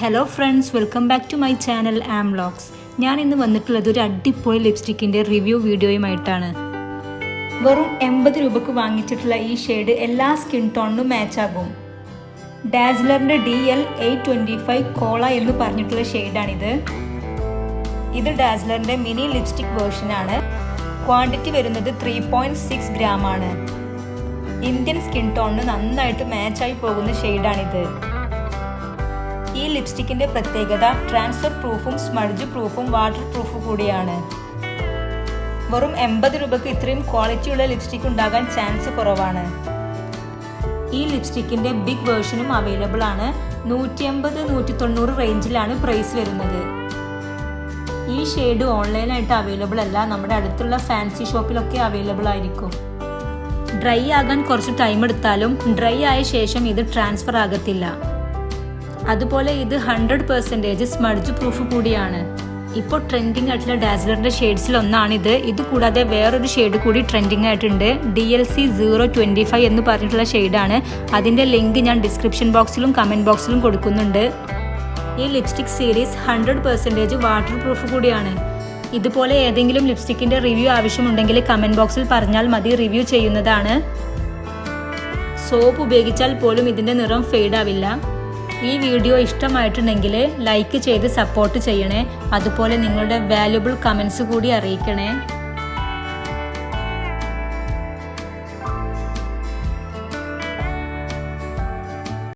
Hello friends welcome back to my channel am vlogs ഞാൻ ഇന്ന് വന്നിട്ടുള്ളത് ഒരു അടിപൊളി ലിപ്സ്റ്റിക്കിന്റെ റിവ്യൂ വീഡിയോയുമായിട്ടാണ്. വെറും എൺപത് രൂപക്ക് വാങ്ങിച്ചിട്ടുള്ള ഈ ഷെയ്ഡ് എല്ലാ സ്കിൻ ടോണിനും മാച്ച് ആകും. ഡാസ്ലറിന്റെ D L eight twenty five cola എന്ന് പറഞ്ഞിട്ടുള്ള ഷെയ്ഡാണിത് ഇത് ഡാസ്ലറിന്റെ മിനി ലിപ്സ്റ്റിക് വേർഷനാണ് ക്വാണ്ടിറ്റി വരുന്നത് ത്രീ പോയിന്റ് സിക്സ് ഗ്രാം ആണ്. ഇന്ത്യൻ സ്കിൻ ടോണിന് നന്നായിട്ട് മാച്ചായി പോകുന്ന ഷെയ്ഡാണിത് ഈ ലിപ്സ്റ്റിക്കിന്റെ പ്രത്യേകത ട്രാൻസ്ഫർ പ്രൂഫും സ്മഡ്ജ് പ്രൂഫും വാട്ടർ പ്രൂഫും കൂടിയാണ്. വെറും എൺപത് രൂപയ്ക്ക് ഇത്രയും ക്വാളിറ്റിയുള്ള ലിപ്സ്റ്റിക് ഉണ്ടാകാൻ ചാൻസ് കുറവാണ്. ഈ ലിപ്സ്റ്റിക്കിന്റെ ബിഗ് വേർഷനും അവൈലബിൾ ആണ്. നൂറ്റി അമ്പത് നൂറ്റി തൊണ്ണൂറ് റേഞ്ചിലാണ് പ്രൈസ് വരുന്നത്. ഈ ഷെയ്ഡ് ഓൺലൈനായിട്ട് അവൈലബിൾ അല്ല. നമ്മുടെ അടുത്തുള്ള ഫാൻസി ഷോപ്പിലൊക്കെ അവൈലബിൾ ആയിരിക്കും. ഡ്രൈ ആകാൻ കുറച്ച് ടൈം എടുത്താലും ഡ്രൈ ആയ ശേഷം ഇത് ട്രാൻസ്ഫർ ആകത്തില്ല. അതുപോലെ ഇത് ഹൺഡ്രഡ് പെർസെന്റേജ് സ്മഡ്ജ് പ്രൂഫ് കൂടിയാണ്. ഇപ്പോൾ ട്രെൻഡിങ് ആയിട്ടുള്ള ഡാസ്ലറിന്റെ ഷെയ്ഡ്സിൽ ഒന്നാണിത്. ഇത് കൂടാതെ വേറൊരു ഷെയ്ഡ് കൂടി ട്രെൻഡിങ് ആയിട്ടുണ്ട്. D L C zero twenty five എന്ന് പറഞ്ഞിട്ടുള്ള ഷെയ്ഡാണ് അതിന്റെ ലിങ്ക് ഞാൻ ഡിസ്ക്രിപ്ഷൻ ബോക്സിലും കമന്റ് ബോക്സിലും കൊടുക്കുന്നുണ്ട്. ഈ lipstick series hundred percentage waterproof കൂടിയാണ്. ഇതുപോലെ ഏതെങ്കിലും ലിപ്സ്റ്റിക്കിന്റെ റിവ്യൂ ആവശ്യമുണ്ടെങ്കിൽ കമന്റ് ബോക്സിൽ പറഞ്ഞാൽ മതി. റിവ്യൂ ചെയ്യുന്നതാണ്. സോപ്പ് ഉപയോഗിച്ചാൽ പോലും ഇതിന്റെ നിറം ഫെയ്ഡ് ആവില്ല. ഈ വീഡിയോ ഇഷ്ടമായിട്ടുണ്ടെങ്കിൽ ലൈക്ക് ചെയ്ത് സപ്പോർട്ട് ചെയ്യണേ. അതുപോലെ നിങ്ങളുടെ വാല്യുബിൾ കമൻസ് കൂടി അറിയിക്കണേ.